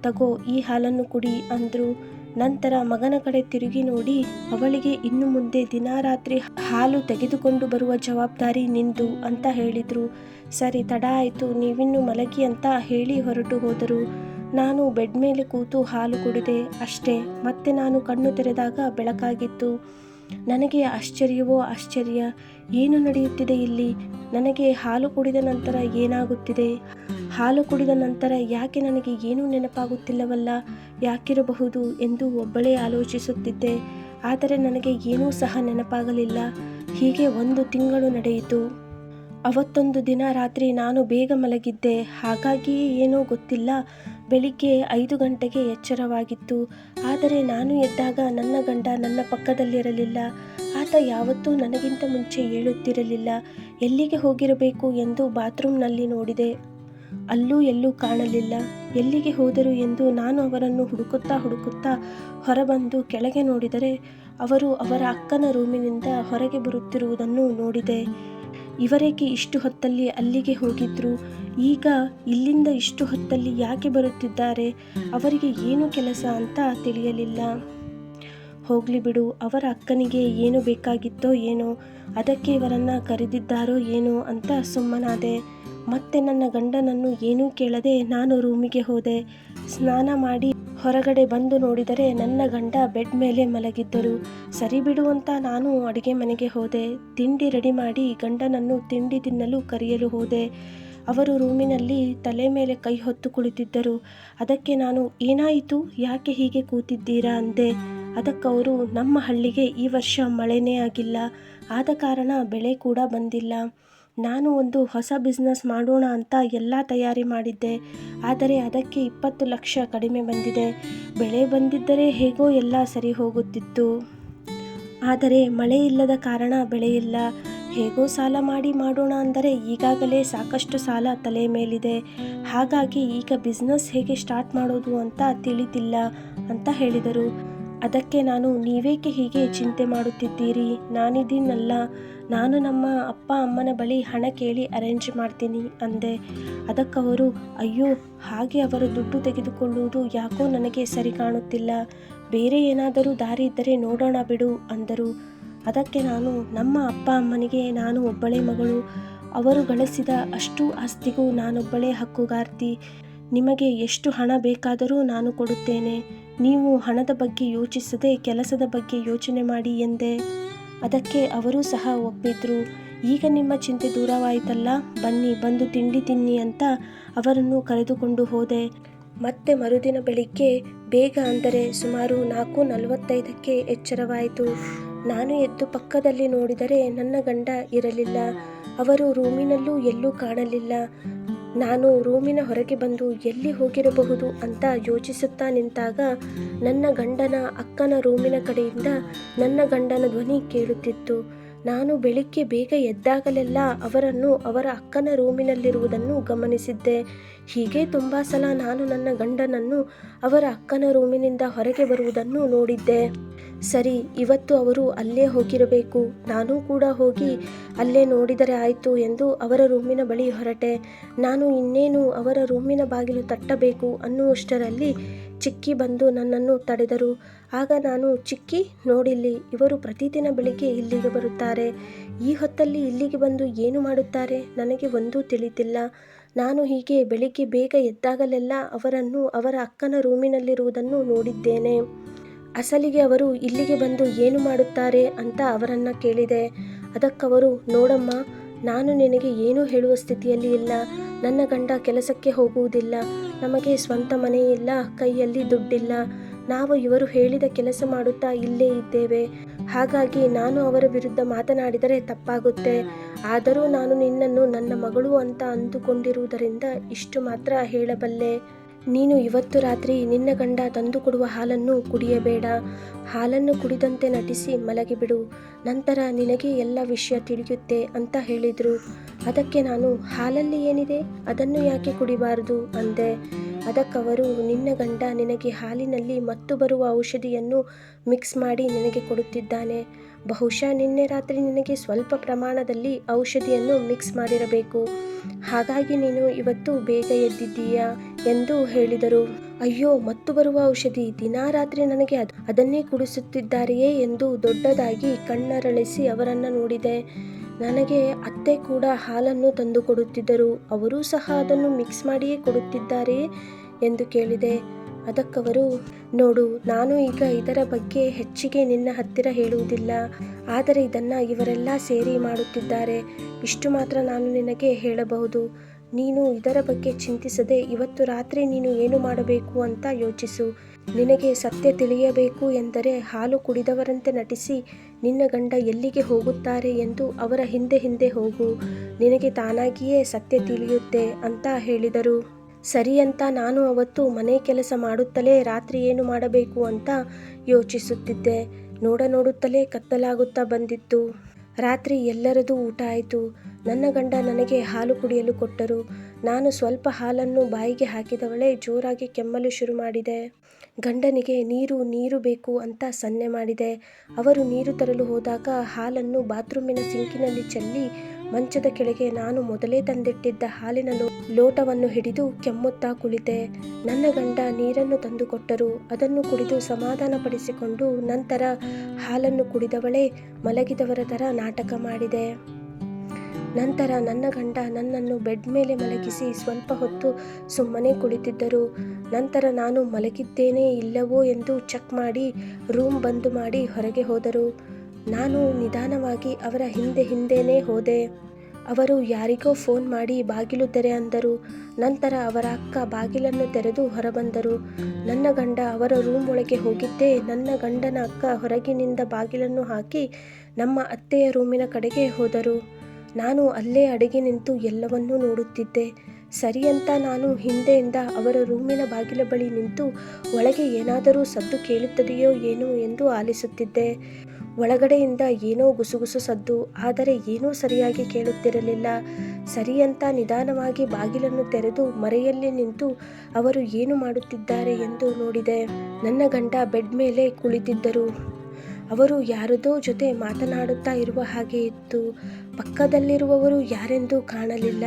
ತಗೋ, ಈ ಹಾಲನ್ನು ಕುಡಿ ಅಂದರು. ನಂತರ ಮಗನ ಕಡೆ ತಿರುಗಿ ನೋಡಿ, ಅವಳಿಗೆ ಇನ್ನು ಮುಂದೆ ದಿನ ರಾತ್ರಿ ಹಾಲು ತೆಗೆದುಕೊಂಡು ಬರುವ ಜವಾಬ್ದಾರಿ ನಿಂದು ಅಂತ ಹೇಳಿದರು. ಸರಿ, ತಡ ಆಯಿತು, ನೀವಿನ್ನು ಮಲಗಿ ಅಂತ ಹೇಳಿ ಹೊರಟು ಹೋದರು. ನಾನು ಬೆಡ್ ಮೇಲೆ ಕೂತು ಹಾಲು ಕುಡಿದೆ ಅಷ್ಟೇ, ಮತ್ತೆ ನಾನು ಕಣ್ಣು ತೆರೆದಾಗ ಬೆಳಕಾಗಿತ್ತು. ನನಗೆ ಆಶ್ಚರ್ಯವೋ ಆಶ್ಚರ್ಯ ಏನು ನಡೆಯುತ್ತಿದೆ ಇಲ್ಲಿ? ನನಗೆ ಹಾಲು ಕುಡಿದ ನಂತರ ಏನಾಗುತ್ತಿದೆ? ಹಾಲು ಕುಡಿದ ನಂತರ ಯಾಕೆ ನನಗೆ ಏನೂ ನೆನಪಾಗುತ್ತಿಲ್ಲವಲ್ಲ? ಯಾಕಿರಬಹುದು ಎಂದು ಒಬ್ಬಳೇ ಆಲೋಚಿಸುತ್ತಿದ್ದೆ. ಆದರೆ ನನಗೆ ಏನೂ ಸಹ ನೆನಪಾಗಲಿಲ್ಲ. ಹೀಗೆ ಒಂದು ತಿಂಗಳು ನಡೆಯಿತು. ಅವತ್ತೊಂದು ದಿನ ರಾತ್ರಿ ನಾನು ಬೇಗ ಮಲಗಿದ್ದೆ. ಹಾಗಾಗಿಯೇ ಏನೋ ಗೊತ್ತಿಲ್ಲ. ಬೆಳಿಗ್ಗೆ ಐದು ಗಂಟೆಗೆ ಎಚ್ಚರವಾಗಿತ್ತು. ಆದರೆ ನಾನು ಎದ್ದಾಗ ನನ್ನ ಗಂಡ ನನ್ನ ಪಕ್ಕದಲ್ಲಿರಲಿಲ್ಲ. ಆತ ಯಾವತ್ತೂ ನನಗಿಂತ ಮುಂಚೆ ಹೇಳುತ್ತಿರಲಿಲ್ಲ. ಎಲ್ಲಿಗೆ ಹೋಗಿರಬೇಕು ಎಂದು ಬಾತ್ರೂಮ್ನಲ್ಲಿ ನೋಡಿದೆ. ಅಲ್ಲೂ ಎಲ್ಲೂ ಕಾಣಲಿಲ್ಲ. ಎಲ್ಲಿಗೆ ಹೋದರು ಎಂದು ನಾನು ಅವರನ್ನು ಹುಡುಕುತ್ತಾ ಹುಡುಕುತ್ತಾ ಹೊರಬಂದು ಕೆಳಗೆ ನೋಡಿದರೆ ಅವರು ಅವರ ಅಕ್ಕನ ರೂಮಿನಿಂದ ಹೊರಗೆ ಬರುತ್ತಿರುವುದನ್ನು ನೋಡಿದೆ. ಇವರೇಕೆ ಇಷ್ಟು ಹೊತ್ತಲ್ಲಿ ಅಲ್ಲಿಗೆ ಹೋಗಿದ್ರು? ಈಗ ಇಲ್ಲಿಂದ ಇಷ್ಟು ಹೊತ್ತಲ್ಲಿ ಯಾಕೆ ಬರುತ್ತಿದ್ದಾರೆ? ಅವರಿಗೆ ಏನು ಕೆಲಸ ಅಂತ ತಿಳಿಯಲಿಲ್ಲ. ಹೋಗಲಿ ಬಿಡು, ಅವರ ಅಕ್ಕನಿಗೆ ಏನು ಬೇಕಾಗಿತ್ತೋ ಏನೋ, ಅದಕ್ಕೆ ಇವರನ್ನು ಕರೆದಿದ್ದಾರೋ ಏನೋ ಅಂತ ಸುಮ್ಮನಾದೆ. ಮತ್ತೆ ನನ್ನ ಗಂಡನನ್ನು ಏನೂ ಕೇಳದೆ ನಾನು ರೂಮಿಗೆ ಹೋದೆ. ಸ್ನಾನ ಮಾಡಿ ಹೊರಗಡೆ ಬಂದು ನೋಡಿದರೆ ನನ್ನ ಗಂಡ ಬೆಡ್ ಮೇಲೆ ಮಲಗಿದ್ದರು. ಸರಿ ಬಿಡು ಅಂತ ನಾನು ಅಡುಗೆ ಮನೆಗೆ ಹೋದೆ. ತಿಂಡಿ ರೆಡಿ ಮಾಡಿ ಗಂಡನನ್ನು ತಿಂಡಿ ತಿನ್ನಲು ಕರೆಯಲು ಹೋದೆ. ಅವರು ರೂಮಿನಲ್ಲಿ ತಲೆ ಮೇಲೆ ಕೈ ಹೊತ್ತು ಕುಳಿತಿದ್ದರು. ಅದಕ್ಕೆ ನಾನು, ಏನಾಯಿತು? ಯಾಕೆ ಹೀಗೆ ಕೂತಿದ್ದೀರಾ? ಅಂದೆ. ಅದಕ್ಕವರು ನಮ್ಮ ಹಳ್ಳಿಗೆ ಈ ವರ್ಷ ಮಳೆನೇ ಆಗಿಲ್ಲ. ಆದ ಕಾರಣ ಬೆಳೆ ಕೂಡ ಬಂದಿಲ್ಲ. ನಾನು ಒಂದು ಹೊಸ ಬಿಸ್ನೆಸ್ ಮಾಡೋಣ ಅಂತ ಎಲ್ಲ ತಯಾರಿ ಮಾಡಿದ್ದೆ. ಆದರೆ ಅದಕ್ಕೆ ಇಪ್ಪತ್ತು ಲಕ್ಷ ಕಡಿಮೆ ಬಂದಿದೆ. ಬೆಳೆ ಬಂದಿದ್ದರೆ ಹೇಗೋ ಎಲ್ಲ ಸರಿ ಹೋಗುತ್ತಿತ್ತು. ಆದರೆ ಮಳೆ ಇಲ್ಲದ ಕಾರಣ ಬೆಳೆಯಿಲ್ಲ. ಹೇಗೋ ಸಾಲ ಮಾಡಿ ಮಾಡೋಣ ಅಂದರೆ ಈಗಾಗಲೇ ಸಾಕಷ್ಟು ಸಾಲ ತಲೆ ಮೇಲಿದೆ. ಹಾಗಾಗಿ ಈಗ ಬಿಸ್ನೆಸ್ ಹೇಗೆ ಸ್ಟಾರ್ಟ್ ಮಾಡೋದು ಅಂತ ತಿಳಿದಿಲ್ಲ ಅಂತ ಹೇಳಿದರು. ಅದಕ್ಕೆ ನಾನು ನೀವೇಕೆ ಹೀಗೆ ಚಿಂತೆ ಮಾಡುತ್ತಿದ್ದೀರಿ? ನಾನಿದ್ದೀನಲ್ಲ. ನಾನು ನಮ್ಮ ಅಪ್ಪ ಅಮ್ಮನ ಬಳಿ ಹಣ ಕೇಳಿ ಅರೇಂಜ್ ಮಾಡ್ತೀನಿ ಅಂದೆ. ಅದಕ್ಕವರು ಅಯ್ಯೋ, ಹಾಗೆ ಅವರು ದುಡ್ಡು ತೆಗೆದುಕೊಳ್ಳುವುದು ಯಾಕೋ ನನಗೆ ಸರಿ ಕಾಣುತ್ತಿಲ್ಲ. ಬೇರೆ ಏನಾದರೂ ದಾರಿ ಇದ್ದರೆ ನೋಡೋಣ ಬಿಡು ಅಂದರು. ಅದಕ್ಕೆ ನಾನು, ನಮ್ಮ ಅಪ್ಪ ಅಮ್ಮನಿಗೆ ನಾನು ಒಬ್ಬಳೇ ಮಗಳು. ಅವರು ಗಳಿಸಿದ ಅಷ್ಟು ಆಸ್ತಿಗೂ ನಾನೊಬ್ಬಳೇ ಹಕ್ಕುಗಾರ್ತಿ. ನಿಮಗೆ ಎಷ್ಟು ಹಣ ಬೇಕಾದರೂ ನಾನು ಕೊಡುತ್ತೇನೆ. ನೀವು ಹಣದ ಬಗ್ಗೆ ಯೋಚಿಸದೆ ಕೆಲಸದ ಬಗ್ಗೆ ಯೋಚನೆ ಮಾಡಿ ಎಂದೆ. ಅದಕ್ಕೆ ಅವರೂ ಸಹ ಒಪ್ಪಿದ್ರು. ಈಗ ನಿಮ್ಮ ಚಿಂತೆ ದೂರವಾಯಿತಲ್ಲ, ಬನ್ನಿ, ಬಂದು ತಿಂಡಿ ತಿನ್ನಿ ಅಂತ ಅವರನ್ನು ಕರೆದುಕೊಂಡು ಹೋದೆ. ಮತ್ತೆ ಮರುದಿನ ಬೆಳಿಗ್ಗೆ ಬೇಗ ಅಂದರೆ ಸುಮಾರು ನಾಲ್ಕು ನಲವತ್ತೈದಕ್ಕೆ ಎಚ್ಚರವಾಯಿತು. ನಾನು ಎದ್ದು ಪಕ್ಕದಲ್ಲಿ ನೋಡಿದರೆ ನನ್ನ ಗಂಡ ಇರಲಿಲ್ಲ. ಅವರು ರೂಮಿನಲ್ಲೂ ಎಲ್ಲೂ ಕಾಣಲಿಲ್ಲ. ನಾನು ರೂಮಿನ ಹೊರಗೆ ಬಂದು ಎಲ್ಲಿ ಹೋಗಿರಬಹುದು ಅಂತ ಯೋಚಿಸುತ್ತಾ ನಿಂತಾಗ ನನ್ನ ಗಂಡನ ಅಕ್ಕನ ರೂಮಿನ ಕಡೆಯಿಂದ ನನ್ನ ಗಂಡನ ಧ್ವನಿ ಕೇಳುತ್ತಿತ್ತು. ನಾನು ಬೆಳಿಗ್ಗೆ ಬೇಗ ಎದ್ದಾಗಲೆಲ್ಲ ಅವರನ್ನು ಅವರ ಅಕ್ಕನ ರೂಮಿನಲ್ಲಿರುವುದನ್ನು ಗಮನಿಸಿದ್ದೆ. ಹೀಗೆ ತುಂಬ ಸಲ ನಾನು ನನ್ನ ಗಂಡನನ್ನು ಅವರ ಅಕ್ಕನ ರೂಮಿನಿಂದ ಹೊರಗೆ ಬರುವುದನ್ನು ನೋಡಿದ್ದೆ. ಸರಿ, ಇವತ್ತು ಅವರು ಅಲ್ಲೇ ಹೋಗಿರಬೇಕು. ನಾನು ಕೂಡ ಹೋಗಿ ಅಲ್ಲೇ ನೋಡಿದರೆ ಆಯಿತು ಎಂದು ಅವರ ರೂಮಿನ ಬಳಿ ಹೊರಟೆ. ನಾನು ಇನ್ನೇನು ಅವರ ರೂಮಿನ ಬಾಗಿಲು ತಟ್ಟಬೇಕು ಅನ್ನುವಷ್ಟರಲ್ಲಿ ಚಿಕ್ಕಿ ಬಂದು ನನ್ನನ್ನು ತಡೆದರು. ಆಗ ನಾನು, ಚಿಕ್ಕಿ, ನೋಡಿಲ್ಲಿ, ಇವರು ಪ್ರತಿದಿನ ಬೆಳಿಗ್ಗೆ ಇಲ್ಲಿಗೆ ಬರುತ್ತಾರೆ. ಈ ಹೊತ್ತಲ್ಲಿ ಇಲ್ಲಿಗೆ ಬಂದು ಏನು ಮಾಡುತ್ತಾರೆ? ನನಗೆ ಒಂದೂ ತಿಳಿತಿಲ್ಲ ನಾನು ಹೀಗೆ ಬೆಳಿಗ್ಗೆ ಬೇಗ ಎದ್ದಾಗಲೆಲ್ಲ ಅವರನ್ನು, ಅವರ ಅಕ್ಕನ ರೂಮಿನಲ್ಲಿರುವುದನ್ನು ನೋಡಿದ್ದೇನೆ. ಅಸಲಿಗೆ ಅವರು ಇಲ್ಲಿಗೆ ಬಂದು ಏನು ಮಾಡುತ್ತಾರೆ ಅಂತ ಅವರನ್ನು ಕೇಳಿದೆ. ಅದಕ್ಕವರು, ನೋಡಮ್ಮ, ನಾನು ನಿನಗೆ ಏನೂ ಹೇಳುವ ಸ್ಥಿತಿಯಲ್ಲಿ ಇಲ್ಲ. ನನ್ನ ಗಂಡ ಕೆಲಸಕ್ಕೆ ಹೋಗುವುದಿಲ್ಲ. ನಮಗೆ ಸ್ವಂತ ಮನೆ ಇಲ್ಲ ಕೈಯಲ್ಲಿ ದುಡ್ಡಿಲ್ಲ. ನಾವು ಇವರು ಹೇಳಿದ ಕೆಲಸ ಮಾಡುತ್ತಾ ಇಲ್ಲೇ ಇದ್ದೇವೆ. ಹಾಗಾಗಿ ನಾನು ಅವರ ವಿರುದ್ಧ ಮಾತನಾಡಿದರೆ ತಪ್ಪಾಗುತ್ತೆ. ಆದರೂ ನಾನು ನಿನ್ನನ್ನು ನನ್ನ ಮಗಳು ಅಂತ ಅಂದುಕೊಂಡಿರುವುದರಿಂದ ಇಷ್ಟು ಮಾತ್ರ ಹೇಳಬಲ್ಲೆ. ನೀನು ಇವತ್ತು ರಾತ್ರಿ ನಿನ್ನ ಗಂಡ ತಂದುಕೊಡುವ ಹಾಲನ್ನು ಕುಡಿಯಬೇಡ. ಹಾಲನ್ನು ಕುಡಿದಂತೆ ನಟಿಸಿ ಮಲಗಿಬಿಡು ನಂತರ ನಿನಗೆ ಎಲ್ಲ ವಿಷಯ ತಿಳಿಯುತ್ತೆ ಅಂತ ಹೇಳಿದರು. ಅದಕ್ಕೆ ನಾನು, ಹಾಲಲ್ಲಿ ಏನಿದೆ? ಅದನ್ನು ಯಾಕೆ ಕುಡಿಬಾರದು? ಅಂದೆ. ಅದಕ್ಕವರು, ನಿನ್ನ ಗಂಡ ನಿನಗೆ ಹಾಲಿನಲ್ಲಿ ಮತ್ತು ಬರುವ ಔಷಧಿಯನ್ನು ಮಿಕ್ಸ್ ಮಾಡಿ ನಿನಗೆ ಕೊಡುತ್ತಿದ್ದಾನೆ. ಬಹುಶಃ ನಿನ್ನೆ ರಾತ್ರಿ ನಿನಗೆ ಸ್ವಲ್ಪ ಪ್ರಮಾಣದಲ್ಲಿ ಔಷಧಿಯನ್ನು ಮಿಕ್ಸ್ ಮಾಡಿರಬೇಕು. ಹಾಗಾಗಿ ನೀನು ಇವತ್ತು ಬೇಗ ಎದ್ದಿದ್ದೀಯಾ ಎಂದು ಹೇಳಿದರು. ಅಯ್ಯೋ, ಮತ್ತು ಬರುವ ಔಷಧಿ, ದಿನಾ ರಾತ್ರಿ ನನಗೆ ಅದು, ಅದನ್ನೇ ಕುಡಿಸುತ್ತಿದ್ದಾರೆಯೇ ಎಂದು ದೊಡ್ಡದಾಗಿ ಕಣ್ಣರಳಿಸಿ ಅವರನ್ನು ನೋಡಿದೆ. ನನಗೆ ಅತ್ತೆ ಕೂಡ ಹಾಲನ್ನು ತಂದು ಕೊಡುತ್ತಿದ್ದರು. ಅವರೂ ಸಹ ಅದನ್ನು ಮಿಕ್ಸ್ ಮಾಡಿಯೇ ಕೊಡುತ್ತಿದ್ದಾರೆಯೇ ಎಂದು ಕೇಳಿದೆ. ಅದಕ್ಕವರು, ನೋಡು, ನಾನು ಈಗ ಇದರ ಬಗ್ಗೆ ಹೆಚ್ಚಿಗೆ ನಿನ್ನ ಹತ್ತಿರ ಹೇಳುವುದಿಲ್ಲ. ಆದರೆ ಇದನ್ನು ಇವರೆಲ್ಲ ಸೇರಿ ಮಾಡುತ್ತಿದ್ದಾರೆ. ಇಷ್ಟು ಮಾತ್ರ ನಾನು ನಿನಗೆ ಹೇಳಬಹುದು. ನೀನು ಇದರ ಬಗ್ಗೆ ಚಿಂತಿಸದೆ ಇವತ್ತು ರಾತ್ರಿ ನೀನು ಏನು ಮಾಡಬೇಕು ಅಂತ ಯೋಚಿಸು. ನಿನಗೆ ಸತ್ಯ ತಿಳಿಯಬೇಕು ಎಂದರೆ ಹಾಲು ಕುಡಿದವರಂತೆ ನಟಿಸಿ ನಿನ್ನ ಗಂಡ ಎಲ್ಲಿಗೆ ಹೋಗುತ್ತಾರೆ ಎಂದು ಅವರ ಹಿಂದೆ ಹಿಂದೆ ಹೋಗು. ನಿನಗೆ ತಾನಾಗಿಯೇ ಸತ್ಯ ತಿಳಿಯುತ್ತೆ ಅಂತ ಹೇಳಿದರು. ಸರಿ ಅಂತ ನಾನು ಅವತ್ತು ಮನೆ ಕೆಲಸ ಮಾಡುತ್ತಲೇ ರಾತ್ರಿ ಏನು ಮಾಡಬೇಕು ಅಂತ ಯೋಚಿಸುತ್ತಿದ್ದೆ. ನೋಡ ನೋಡುತ್ತಲೇ ಕತ್ತಲಾಗುತ್ತಾ ಬಂದಿತ್ತು. ರಾತ್ರಿ ಎಲ್ಲರದು ಊಟ ಆಯಿತು. ನನ್ನ ಗಂಡ ನನಗೆ ಹಾಲು ಕುಡಿಯಲು ಕೊಟ್ಟರು. ನಾನು ಸ್ವಲ್ಪ ಹಾಲನ್ನು ಬಾಯಿಗೆ ಹಾಕಿದವಳೆ ಜೋರಾಗಿ ಕೆಮ್ಮಲು ಶುರು ಮಾಡಿದೆ. ಗಂಡನಿಗೆ ನೀರು ನೀರು ಬೇಕು ಅಂತ ಸನ್ನೆ ಮಾಡಿದೆ. ಅವರು ನೀರು ತರಲು ಹೋದಾಗ ಹಾಲನ್ನು ಬಾತ್ರೂಮಿನ ಸಿಂಕಿನಲ್ಲಿ ಚೆಲ್ಲಿ ಮಂಚದ ಕೆಳಗೆ ನಾನು ಮೊದಲೇ ತಂದಿಟ್ಟಿದ್ದ ಹಾಲಿನ ಲೋಟವನ್ನು ಹಿಡಿದು ಕೆಮ್ಮುತ್ತಾ ಕುಳಿತೆ. ನನ್ನ ಗಂಡ ನೀರನ್ನು ತಂದುಕೊಟ್ಟರು. ಅದನ್ನು ಕುಡಿದು ಸಮಾಧಾನಪಡಿಸಿಕೊಂಡು ನಂತರ ಹಾಲನ್ನು ಕುಡಿದವಳೇ ಮಲಗಿದವರ ಥರ ನಾಟಕ ಮಾಡಿದೆ. ನಂತರ ನನ್ನ ಗಂಡ ನನ್ನನ್ನು ಬೆಡ್ ಮೇಲೆ ಮಲಗಿಸಿ ಸ್ವಲ್ಪ ಹೊತ್ತು ಸುಮ್ಮನೆ ಕುಳಿತಿದ್ದರು. ನಂತರ ನಾನು ಮಲಗಿದ್ದೇನೆ ಇಲ್ಲವೋ ಎಂದು ಚೆಕ್ ಮಾಡಿ ರೂಮ್ ಬಂದು ಮಾಡಿ ಹೊರಗೆ ಹೋದರು. ನಾನು ನಿಧಾನವಾಗಿ ಅವರ ಹಿಂದೆ ಹಿಂದೆನೇ ಹೋದೆ. ಅವರು ಯಾರಿಗೋ ಫೋನ್ ಮಾಡಿ ಬಾಗಿಲು ತೆರೆ ಅಂದರು. ನಂತರ ಅವರ ಅಕ್ಕ ಬಾಗಿಲನ್ನು ತೆರೆದು ಹೊರಬಂದರು. ನನ್ನ ಗಂಡ ಅವರ ರೂಮ್ ಒಳಗೆ ಹೋಗಿದ್ದೆ ನನ್ನ ಗಂಡನ ಅಕ್ಕ ಹೊರಗಿನಿಂದ ಬಾಗಿಲನ್ನು ಹಾಕಿ ನಮ್ಮ ಅತ್ತೆಯ ರೂಮಿನ ಕಡೆಗೆ ಹೋದರು. ನಾನು ಅಲ್ಲೇ ಅಡಿಗೆ ನಿಂತು ಎಲ್ಲವನ್ನೂ ನೋಡುತ್ತಿದ್ದೆ. ಸರಿ ಅಂತ ನಾನು ಹಿಂದೆಯಿಂದ ಅವರ ರೂಮಿನ ಬಾಗಿಲ ಬಳಿ ನಿಂತು ಒಳಗೆ ಏನಾದರೂ ಸದ್ದು ಕೇಳುತ್ತದೆಯೋ ಏನೋ ಎಂದು ಆಲಿಸುತ್ತಿದ್ದೆ. ಒಳಗಡೆಯಿಂದ ಏನೋ ಗುಸುಗುಸು ಸದ್ದು, ಆದರೆ ಏನೂ ಸರಿಯಾಗಿ ಕೇಳುತ್ತಿರಲಿಲ್ಲ. ಸರಿಯಂತ ನಿಧಾನವಾಗಿ ಬಾಗಿಲನ್ನು ತೆರೆದು ಮರೆಯಲ್ಲಿ ನಿಂತು ಅವರು ಏನು ಮಾಡುತ್ತಿದ್ದಾರೆ ಎಂದು ನೋಡಿದೆ. ನನ್ನ ಗಂಡ ಬೆಡ್ ಮೇಲೆ ಕುಳಿತಿದ್ದರು. ಅವರು ಯಾರದೋ ಜೊತೆ ಮಾತನಾಡುತ್ತಾ ಇರುವ ಹಾಗೆ ಇತ್ತು. ಪಕ್ಕದಲ್ಲಿರುವವರು ಯಾರೆಂದು ಕಾಣಲಿಲ್ಲ.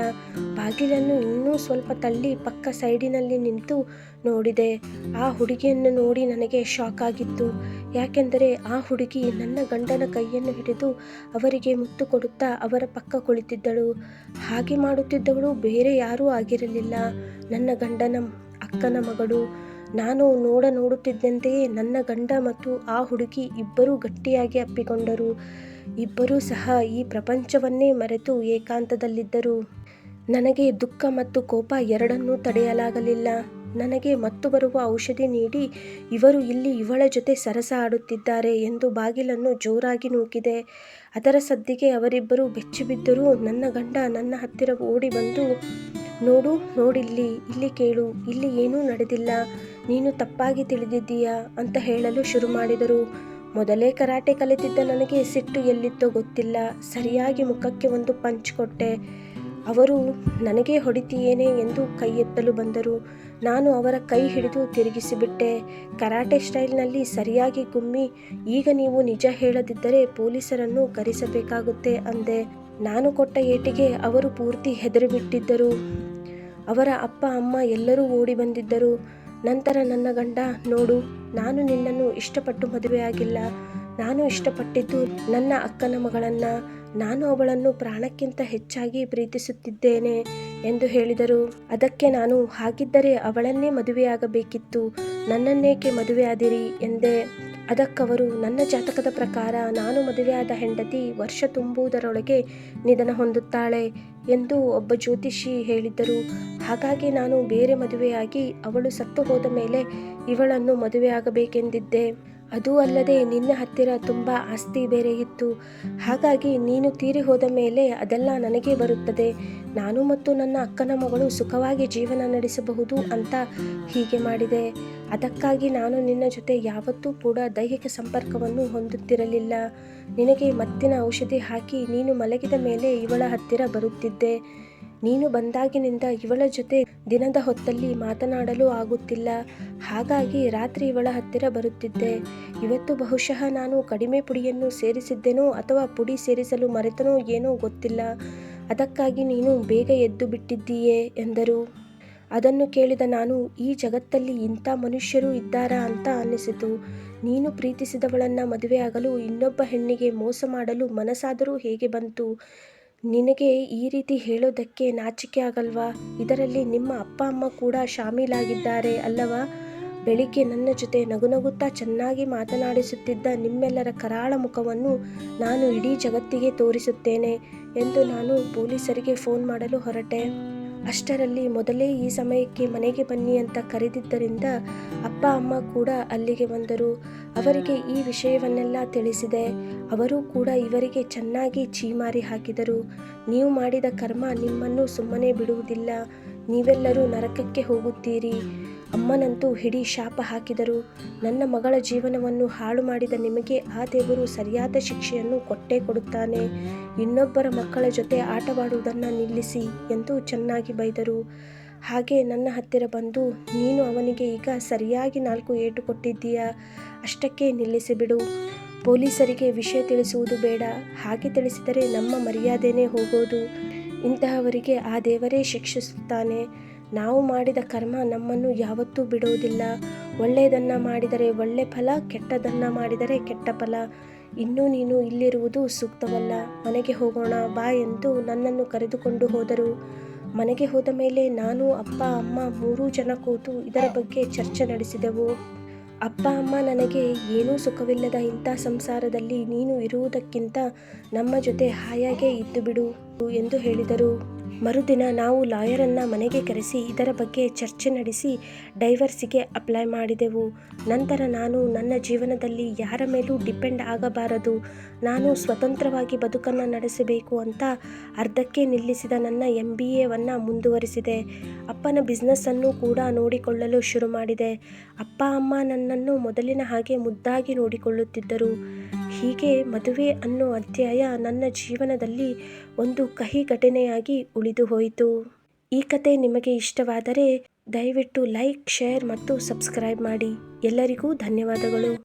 ಬಾಗಿಲನ್ನು ಇನ್ನೂ ಸ್ವಲ್ಪ ತಳ್ಳಿ ಪಕ್ಕ ಸೈಡಿನಲ್ಲಿ ನಿಂತು ನೋಡಿದೆ. ಆ ಹುಡುಗಿಯನ್ನು ನೋಡಿ ನನಗೆ ಶಾಕ್ ಆಗಿತ್ತು. ಯಾಕೆಂದರೆ ಆ ಹುಡುಗಿ ನನ್ನ ಗಂಡನ ಕೈಯನ್ನು ಹಿಡಿದು ಅವರಿಗೆ ಮುತ್ತು ಕೊಡುತ್ತಾ ಅವರ ಪಕ್ಕ ಕುಳಿತಿದ್ದಳು. ಹಾಗೆ ಮಾಡುತ್ತಿದ್ದವಳು ಬೇರೆ ಯಾರೂ ಆಗಿರಲಿಲ್ಲ. ನನ್ನ ಗಂಡನ, ಅಕ್ಕನ ಮಗಳು. ನಾನು ನೋಡ ನೋಡುತ್ತಿದ್ದಂತೆಯೇ ನನ್ನ ಗಂಡ ಮತ್ತು ಆ ಹುಡುಗಿ ಇಬ್ಬರೂ ಗಟ್ಟಿಯಾಗಿ ಅಪ್ಪಿಕೊಂಡರು. ಇಬ್ಬರೂ ಸಹ ಈ ಪ್ರಪಂಚವನ್ನೇ ಮರೆತು ಏಕಾಂತದಲ್ಲಿದ್ದರು. ನನಗೆ ದುಃಖ ಮತ್ತು ಕೋಪ ಎರಡನ್ನೂ ತಡೆಯಲಾಗಲಿಲ್ಲ. ನನಗೆ ಮತ್ತು ಬರುವ ಔಷಧಿ ನೀಡಿ ಇವರು ಇಲ್ಲಿ ಇವಳ ಜೊತೆ ಸರಸ ಆಡುತ್ತಿದ್ದಾರೆ ಎಂದು ಬಾಗಿಲನ್ನು ಜೋರಾಗಿ ನೂಕಿದೆ. ಅದರ ಸದ್ದಿಗೆ ಅವರಿಬ್ಬರು ಬೆಚ್ಚಿಬಿದ್ದರೂ ನನ್ನ ಗಂಡ ನನ್ನ ಹತ್ತಿರ ಓಡಿ ಬಂದು, ನೋಡು, ನೋಡಿಲ್ಲಿ, ಇಲ್ಲಿ ಕೇಳು, ಇಲ್ಲಿ ಏನೂ ನಡೆದಿಲ್ಲ, ನೀನು ತಪ್ಪಾಗಿ ತಿಳಿದಿದ್ದೀಯಾ ಅಂತ ಹೇಳಲು ಶುರು ಮಾಡಿದರು. ಮೊದಲೇ ಕರಾಟೆ ಕಲಿತಿದ್ದ ನನಗೆ ಸಿಟ್ಟು ಎಲ್ಲಿತ್ತೋ ಗೊತ್ತಿಲ್ಲ. ಸರಿಯಾಗಿ ಮುಖಕ್ಕೆ ಒಂದು ಪಂಚ್ ಕೊಟ್ಟೆ. ಅವರು ನನಗೆ ಹೊಡಿತೀಯೇನೆ ಎಂದು ಕೈ ಎತ್ತಲು ಬಂದರು. ನಾನು ಅವರ ಕೈ ಹಿಡಿದು ತಿರುಗಿಸಿಬಿಟ್ಟೆ. ಕರಾಟೆ ಸ್ಟೈಲ್ನಲ್ಲಿ ಸರಿಯಾಗಿ ಗುಮ್ಮಿ, ಈಗ ನೀವು ನಿಜ ಹೇಳದಿದ್ದರೆ ಪೊಲೀಸರನ್ನು ಕರೆಸಬೇಕಾಗುತ್ತೆ ಅಂದೆ. ನಾನು ಕೊಟ್ಟ ಏಟಿಗೆ ಅವರು ಪೂರ್ತಿ ಹೆದರಿಬಿಟ್ಟಿದ್ದರು. ಅವರ ಅಪ್ಪ, ಅಮ್ಮ ಎಲ್ಲರೂ ಓಡಿ ಬಂದಿದ್ದರು. ನಂತರ ನನ್ನ ಗಂಡ, ನೋಡು, ನಾನು ನಿನ್ನನ್ನು ಇಷ್ಟಪಟ್ಟು ಮದುವೆಯಾಗಿಲ್ಲ. ನಾನು ಇಷ್ಟಪಟ್ಟಿದ್ದು ನನ್ನ ಅಕ್ಕನ ಮಗಳನ್ನು. ನಾನು ಅವಳನ್ನು ಪ್ರಾಣಕ್ಕಿಂತ ಹೆಚ್ಚಾಗಿ ಪ್ರೀತಿಸುತ್ತಿದ್ದೇನೆ ಎಂದು ಹೇಳಿದರು. ಅದಕ್ಕೆ ನಾನು ಹಾಗಿದ್ದರೆ ಅವಳನ್ನೇ ಮದುವೆಯಾಗಬೇಕಿತ್ತು. ನನ್ನನ್ನೇಕೆ ಮದುವೆಯಾದಿರಿ ಎಂದೆ. ಅದಕ್ಕವರು, ನನ್ನ ಜಾತಕದ ಪ್ರಕಾರ ನಾನು ಮದುವೆಯಾದ ಹೆಂಡತಿ ವರ್ಷ ತುಂಬುವುದರೊಳಗೆ ನಿಧನ ಹೊಂದುತ್ತಾಳೆ ಎಂದು ಒಬ್ಬ ಜ್ಯೋತಿಷಿ ಹೇಳಿದ್ದರು. ಹಾಗಾಗಿ ನಾನು ಬೇರೆ ಮದುವೆಯಾಗಿ ಅವಳು ಸತ್ತು ಹೋದ ಮೇಲೆ ಇವಳನ್ನು ಮದುವೆಯಾಗಬೇಕೆಂದಿದ್ದೆ. ಅದೂ ಅಲ್ಲದೆ ನಿನ್ನ ಹತ್ತಿರ ತುಂಬ ಆಸ್ತಿ ಬೇರೆ ಇತ್ತು. ಹಾಗಾಗಿ ನೀನು ತೀರಿ ಹೋದ ಮೇಲೆ ಅದೆಲ್ಲ ನನಗೆ ಬರುತ್ತದೆ. ನಾನು ಮತ್ತು ನನ್ನ ಅಕ್ಕನ ಮಗಳು ಸುಖವಾಗಿ ಜೀವನ ನಡೆಸಬಹುದು ಅಂತ ಹೀಗೆ ಮಾಡಿದೆ. ಅದಕ್ಕಾಗಿ ನಾನು ನಿನ್ನ ಜೊತೆ ಯಾವತ್ತೂ ಕೂಡ ದೈಹಿಕ ಸಂಪರ್ಕವನ್ನು ಹೊಂದುತ್ತಿರಲಿಲ್ಲ. ನಿನಗೆ ಮತ್ತಿನ ಔಷಧಿ ಹಾಕಿ ನೀನು ಮಲಗಿದ ಮೇಲೆ ಇವಳ ಹತ್ತಿರ ಬರುತ್ತಿದ್ದೆ. ನೀನು ಬಂದಾಗಿನಿಂದ ಇವಳ ಜೊತೆ ದಿನದ ಹೊತ್ತಲ್ಲಿ ಮಾತನಾಡಲು ಆಗುತ್ತಿಲ್ಲ. ಹಾಗಾಗಿ ರಾತ್ರಿ ಇವಳ ಹತ್ತಿರ ಬರುತ್ತಿದ್ದೆ. ಇವತ್ತು ಬಹುಶಃ ನಾನು ಕಡಿಮೆ ಪುಡಿಯನ್ನು ಸೇರಿಸಿದ್ದೆನೋ ಅಥವಾ ಪುಡಿ ಸೇರಿಸಲು ಮರೆತನೋ ಏನೋ ಗೊತ್ತಿಲ್ಲ. ಅದಕ್ಕಾಗಿ ನೀನು ಬೇಗ ಎದ್ದು ಬಿಟ್ಟಿದ್ದೀಯೇ ಎಂದರು. ಅದನ್ನು ಕೇಳಿದ ನಾನು, ಈ ಜಗತ್ತಲ್ಲಿ ಇಂಥ ಮನುಷ್ಯರು ಇದ್ದಾರಾ ಅಂತ ಅನ್ನಿಸಿತು. ನೀನು ಪ್ರೀತಿಸಿದವಳನ್ನು ಮದುವೆಯಾಗಲು ಇನ್ನೊಬ್ಬ ಹೆಣ್ಣಿಗೆ ಮೋಸ ಮಾಡಲು ಮನಸ್ಸಾದರೂ ಹೇಗೆ ಬಂತು? ನಿನಗೆ ಈ ರೀತಿ ಹೇಳೋದಕ್ಕೆ ನಾಚಿಕೆ ಆಗಲ್ವಾ? ಇದರಲ್ಲಿ ನಿಮ್ಮ ಅಪ್ಪ ಅಮ್ಮ ಕೂಡ ಶಾಮೀಲಾಗಿದ್ದಾರೆ ಅಲ್ಲವಾ? ಬೆಳಿಗ್ಗೆ ನನ್ನ ಜೊತೆ ನಗುನಗುತ್ತಾ ಚೆನ್ನಾಗಿ ಮಾತನಾಡಿಸುತ್ತಿದ್ದ ನಿಮ್ಮೆಲ್ಲರ ಕರಾಳ ಮುಖವನ್ನು ನಾನು ಇಡೀ ಜಗತ್ತಿಗೆ ತೋರಿಸುತ್ತೇನೆ ಎಂದು ನಾನು ಪೊಲೀಸರಿಗೆ ಫೋನ್ ಮಾಡಲು ಹೊರಟೆ. ಅಷ್ಟರಲ್ಲಿ ಮೊದಲೇ ಈ ಸಮಯಕ್ಕೆ ಮನೆಗೆ ಬನ್ನಿ ಅಂತ ಕರೆದಿದ್ದರಿಂದ ಅಪ್ಪ, ಅಮ್ಮ ಕೂಡ ಅಲ್ಲಿಗೆ ಬಂದರು. ಅವರಿಗೆ ಈ ವಿಷಯವನ್ನೆಲ್ಲ ತಿಳಿಸಿದೆ. ಅವರು ಕೂಡ ಇವರಿಗೆ ಚೆನ್ನಾಗಿ ಚೀಮಾರಿ ಹಾಕಿದರು. ನೀವು ಮಾಡಿದ ಕರ್ಮ ನಿಮ್ಮನ್ನು ಸುಮ್ಮನೆ ಬಿಡುವುದಿಲ್ಲ. ನೀವೆಲ್ಲರೂ ನರಕಕ್ಕೆ ಹೋಗುತ್ತೀರಿ. ಅಮ್ಮನಂತೂ ಹಿಡಿ ಶಾಪ ಹಾಕಿದರು ನನ್ನ ಮಗಳ ಜೀವನವನ್ನು ಹಾಳು ಮಾಡಿದ ನಿಮಗೆ ಆ ದೇವರು ಸರಿಯಾದ ಶಿಕ್ಷೆಯನ್ನು ಕೊಟ್ಟೇ ಕೊಡುತ್ತಾನೆ. ಇನ್ನೊಬ್ಬರ ಮಕ್ಕಳ ಜೊತೆ ಆಟವಾಡುವುದನ್ನು ನಿಲ್ಲಿಸಿ ಎಂದು ಚೆನ್ನಾಗಿ ಬೈದರು. ಹಾಗೆ ನನ್ನ ಹತ್ತಿರ ಬಂದು, ನೀನು ಅವನಿಗೆ ಈಗ ಸರಿಯಾಗಿ ನಾಲ್ಕು ಏಟು ಕೊಟ್ಟಿದ್ದೀಯಾ? ಅಷ್ಟಕ್ಕೆ ನಿಲ್ಲಿಸಿಬಿಡು. ಪೊಲೀಸರಿಗೆ ವಿಷಯ ತಿಳಿಸುವುದು ಬೇಡ. ಹಾಗೆ ತಿಳಿಸಿದರೆ ನಮ್ಮ ಮರ್ಯಾದೆನೇ ಹೋಗೋದು. ಇಂತಹವರಿಗೆ ಆ ದೇವರೇ ಶಿಕ್ಷಿಸುತ್ತಾನೆ. ನಾವು ಮಾಡಿದ ಕರ್ಮ ನಮ್ಮನ್ನು ಯಾವತ್ತೂ ಬಿಡುವುದಿಲ್ಲ. ಒಳ್ಳೆಯದನ್ನು ಮಾಡಿದರೆ ಒಳ್ಳೆ ಫಲ, ಕೆಟ್ಟದನ್ನು ಮಾಡಿದರೆ ಕೆಟ್ಟ ಫಲ. ಇನ್ನೂ ನೀನು ಇಲ್ಲಿರುವುದು ಸೂಕ್ತವಲ್ಲ. ಮನೆಗೆ ಹೋಗೋಣ, ಬಾ ಎಂದು ನನ್ನನ್ನು ಕರೆದುಕೊಂಡು ಹೋದರು. ಮನೆಗೆ ಹೋದ ಮೇಲೆ ನಾನು, ಅಪ್ಪ, ಅಮ್ಮ ಮೂರೂ ಜನ ಕೂತು ಇದರ ಬಗ್ಗೆ ಚರ್ಚೆ ನಡೆಸಿದೆವು. ಅಪ್ಪ, ಅಮ್ಮ ನನಗೆ ಏನೂ ಸುಖವಿಲ್ಲದ ಇಂಥ ಸಂಸಾರದಲ್ಲಿ ನೀನು ಇರುವುದಕ್ಕಿಂತ ನಮ್ಮ ಜೊತೆ ಹಾಯಾಗೇ ಇದ್ದು ಬಿಡು ಎಂದು ಹೇಳಿದರು. ಮರುದಿನ ನಾವು ಲಾಯರನ್ನ ಮನೆಗೆ ಕರೆಸಿ ಇದರ ಬಗ್ಗೆ ಚರ್ಚೆ ನಡೆಸಿ ಡೈವರ್ಸಿಗೆ ಅಪ್ಲೈ ಮಾಡಿದೆವು. ನಂತರ ನಾನು ನನ್ನ ಜೀವನದಲ್ಲಿ ಯಾರ ಮೇಲೂ ಡಿಪೆಂಡ್ ಆಗಬಾರದು. ನಾನು ಸ್ವತಂತ್ರವಾಗಿ ಬದುಕನ್ನು ನಡೆಸಬೇಕು ಅಂತ ಅರ್ಧಕ್ಕೆ ನಿಲ್ಲಿಸಿದ ನನ್ನ ಎಂ ಬಿ ಎವನ್ನು ಮುಂದುವರಿಸಿದೆ. ಅಪ್ಪನ ಬಿಸ್ನೆಸ್ಸನ್ನು ಕೂಡ ನೋಡಿಕೊಳ್ಳಲು ಶುರು ಮಾಡಿದೆ. ಅಪ್ಪ, ಅಮ್ಮ ನನ್ನನ್ನು ಮೊದಲಿನ ಹಾಗೆ ಮುದ್ದಾಗಿ ನೋಡಿಕೊಳ್ಳುತ್ತಿದ್ದರು. ಹೀಗೆ ಮದುವೆ ಅನ್ನೋ ಅಧ್ಯಾಯ ನನ್ನ ಜೀವನದಲ್ಲಿ ಒಂದು ಕಹಿ ಘಟನೆಯಾಗಿ ಉಳಿದು ಹೋಯಿತು. ಈ ಕತೆ ನಿಮಗೆ ಇಷ್ಟವಾದರೆ ದಯವಿಟ್ಟು ಲೈಕ್, ಶೇರ್ ಮತ್ತು ಸಬ್ಸ್ಕ್ರೈಬ್ ಮಾಡಿ. ಎಲ್ಲರಿಗೂ ಧನ್ಯವಾದಗಳು.